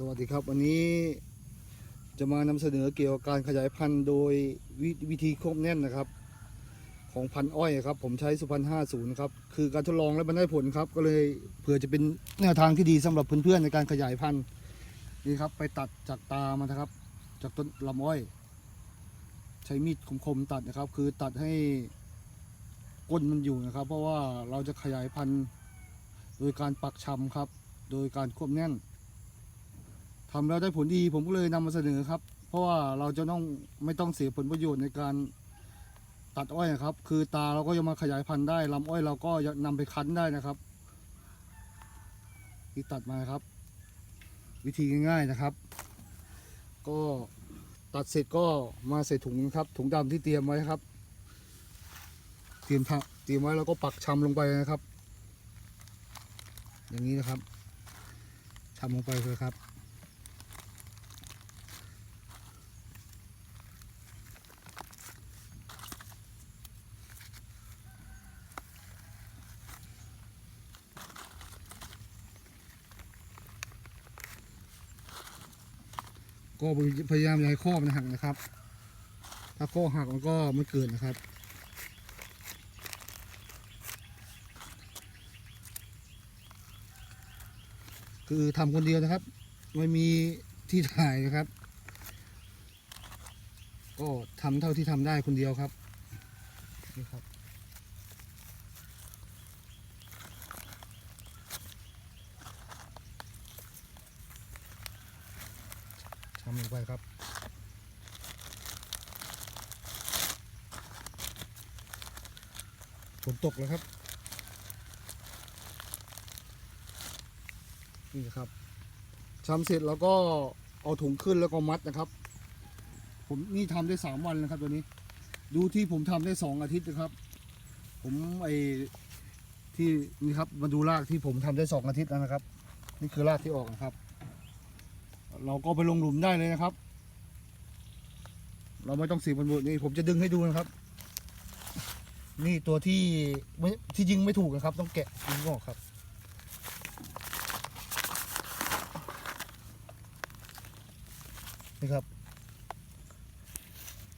สวัสดีครับวันนี้จะมานำเสนอเกี่ยวกับการขยายพันธุ์โดยวิวิธีควบแน่นนะครับ ของพันธุ์อ้อยครับ ผมใช้สุพรรณห้าศูนย์ครับคือการทดลองแล้วมันได้ผลครับ ก็เลยเผื่อจะเป็นแนวทางที่ดีสำหรับเพื่อนๆในการขยายพันธุ์นี่ครับ ไปตัดจากตามันนะครับ จากต้นลำอ้อย ใช้มีดคมๆตัดนะครับ คือตัดให้ก้นมันอยู่นะครับ เพราะว่าเราจะขยายพันธุ์โดยการปักชำครับ โดยการควบแน่น ทำแล้วได้ผลดีผมก็เลยนำมาเสนอครับ เพราะว่าเราจะต้องไม่ต้องเสียผลประโยชน์ในการตัดอ้อยนะครับ คือตาเราก็ยังมาขยายพันธุ์ได้ลำอ้อยเราก็ยังนำไปคั้นได้นะครับที่ตัดมาครับ วิธีง่ายๆนะครับ ก็ตัดเสร็จก็มาใส่ถุงครับถุงดำที่เตรียมไว้ครับ เตรียมเตรียมไว้แล้วก็ปักชำลงไปนะครับ อย่างนี้นะครับชำลงไปเลยครับ ก็พยายามอย่าให้ข้อมันหักนะครับ ถ้าข้อหักมันก็ไม่เกิดนะครับ คือทำคนเดียวนะครับ ไม่มีที่ถ่ายนะครับ ก็ทำเท่าที่ทำได้คนเดียวครับนี่ครับ ทำลงไปครับฝนตกแล้วครับ นี่ครับชำเสร็จแล้วก็เอาถุงขึ้นแล้วก็มัดนะครับ ผมนี่ทำได้สามวันแล้วครับตัวนี้ ดูที่ผมทำได้สองอาทิตย์นะครับ ผมไอที่นี่ครับมาดูรากที่ผมทำได้สองอาทิตย์แล้วนะครับ นี่คือรากที่ออกนะครับ เราก็ไปลงหลุมได้เลยนะครับ เราไม่ต้องสีบนบนนี่ผมจะดึงให้ดูนะครับ นี่ตัวที่ไม่ที่ยิงไม่ถูกนะครับ ต้องแกะยิงออกครับ นี่ครับ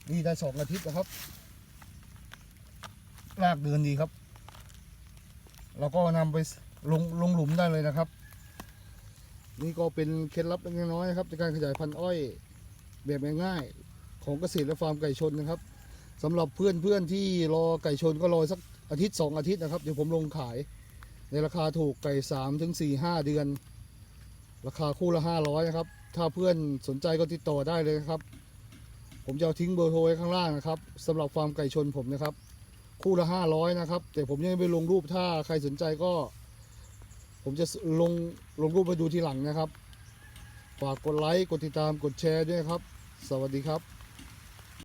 นี่ได้สองอาทิตย์นะครับรากเดินดีครับเราก็นำไปลงลงหลุมได้เลยนะครับ นี่ก็เป็นเคล็ดลับเล็กน้อยนะครับในการขยายพันธุ์อ้อยแบบง่ายๆของเกษตรและฟาร์มไก่ชนนะครับสำหรับเพื่อนๆที่รอไก่ชนก็รอสักอาทิตย์สองอาทิตย์นะครับเดี๋ยวผมลงขาย ในราคาถูกไก่สามถึงสี่ห้าเดือน ราคาคู่ละห้าร้อยนะครับถ้าเพื่อนสนใจก็ติดต่อได้เลยครับ ผมจะทิ้งเบอร์โทรไว้ข้างล่างนะครับสำหรับฟาร์มไก่ชนผมนะครับ คู่ละห้าร้อยนะครับแต่ผมยังไม่ลงรูปถ้าใครสนใจก็ ผมจะลงลงรูปไปดูทีหลังนะครับ ฝากกดไลค์ กดติดตาม กดแชร์ด้วยครับ สวัสดีครับ